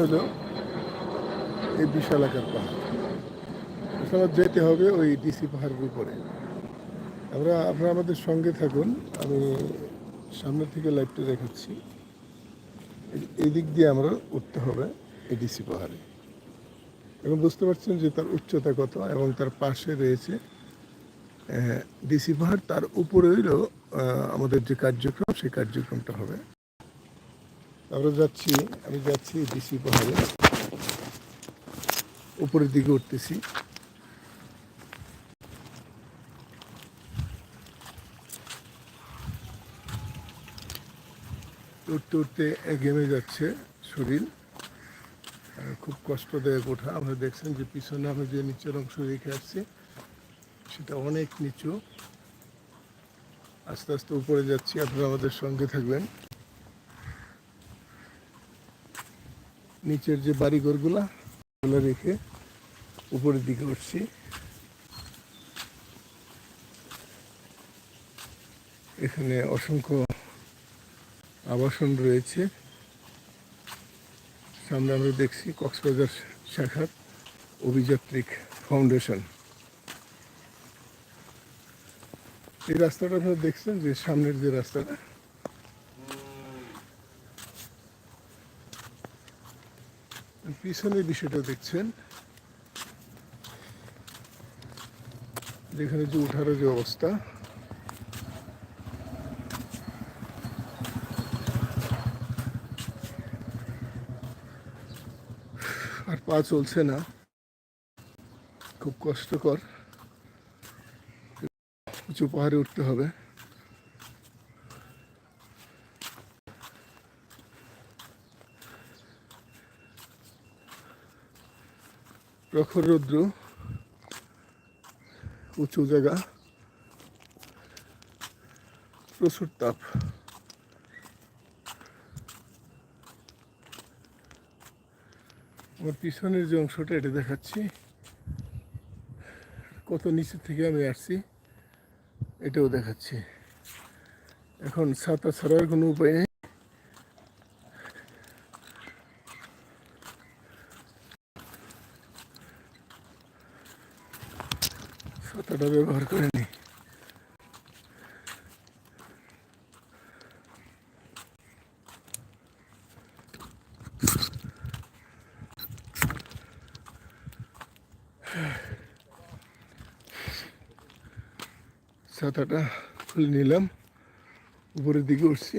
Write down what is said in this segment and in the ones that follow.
হলো এই বিশাল আকার পাহাড়। আসলে যেতে হবে ওই ডিসি পাহাড়ের উপরে। আমরা, আপনারা আমাদের সঙ্গে থাকুন, আমি সামনে থেকে লাইভটা দেখাচ্ছি। এই দিয়ে আমরা উঠতে হবে এই ডিসি পাহাড়ে। এবং বুঝতে পারছেন যে তার উচ্চতা কত এবং তার পাশে রয়েছে ডিসি পাহাড়। তার উপরে হইল আমাদের যে কার্যক্রম, সেই কার্যক্রমটা হবে। আমরা যাচ্ছি, আমি যাচ্ছি ডিসি পাহাড়ে। উপরের দিকে উঠতেছি। উঠতে উঠতে গেমে যাচ্ছে শরীর। খুব কষ্টদায়ক ওঠা। আমরা দেখছেন যে পিছনে আমি যে নিচের অংশ রেখে আসছি, সেটা অনেক নিচু। আস্তে আস্তে উপরে যাচ্ছি। আপনারা আমাদের সঙ্গে থাকবেন। নিচের যে বাড়িঘরগুলা, ওগুলো রেখে উপরের দিকে উঠছি। এখানে অসংখ্য আবাসন রয়েছে। সামনে আমরা দেখছি কক্সবাজার শাখার অভিযাত্রিক ফাউন্ডেশন। এই রাস্তাটা আপনারা দেখছেন যে সামনের যে রাস্তাটা পিছনের বিষয়টা দেখছেন। যেখানে যে উঠারও যে অবস্থা। আর পা চলছে না। খুব কষ্টকর। উঁচু পাহাড়ে উঠতে হবে। প্রখর রৌদ্র, উঁচু জায়গা, প্রচুর তাপ। আমার পিছনের যে অংশটা, এটা দেখাচ্ছি। কত নিচে থেকে আমি আসছি, এটাও দেখাচ্ছি। এখন ছাতা ছাড়ার কোনো উপায় নেই। ছাতাটা ব্যবহার করে নিই ছাতাটা খুলে নিলাম। উপরের দিকে উঠছি।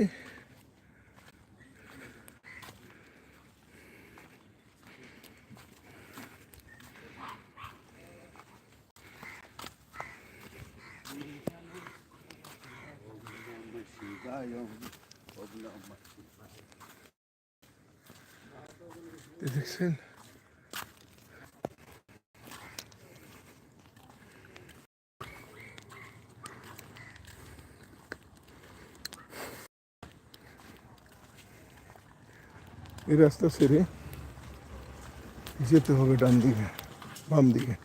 এই দেখছেন এই রাস্তা ছেড়ে যেতে হবে ডান দিকে বাম দিকে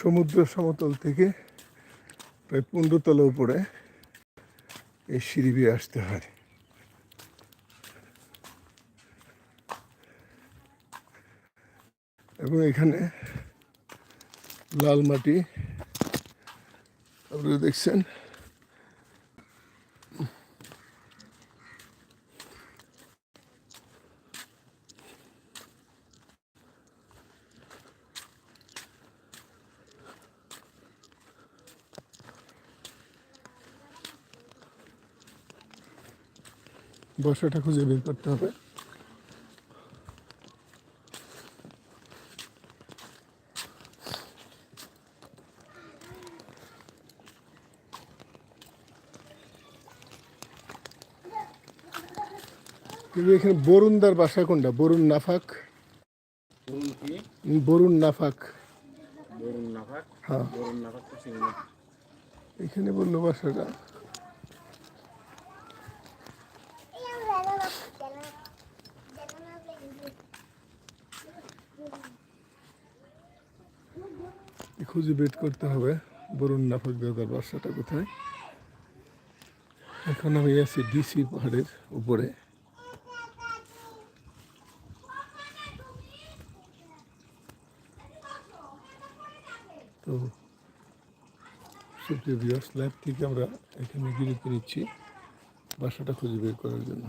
সমুদ্র সমতল থেকে প্রায় পুণ্ডতলা তলা উপরে এই সিঁড়ি বেয়ে আসতে হয়। এবং এখানে লাল মাটি আপনি দেখছেন বসাটা খুঁজে বের করতে হবে। কিন্তু এখানে বরুণদার বাসা কোনটা? বরুণ নাফাক? বরুণ নাফাক। বরুণ নাফাক? হ্যাঁ। বরুণ নাফাক এখানে বলল বাসাটা। খুঁজে বের করতে হবে। বরুণ নাফক দাদার বাসাটা কোথায়? এখন আমি আছি ডিসি পাহাড়ের উপরে। তো সুপ্রিয় বিয়াস ল্যাব থেকে আমরা এখানে বিরতি নিচ্ছি। বাসাটা খুঁজে বের করার জন্য।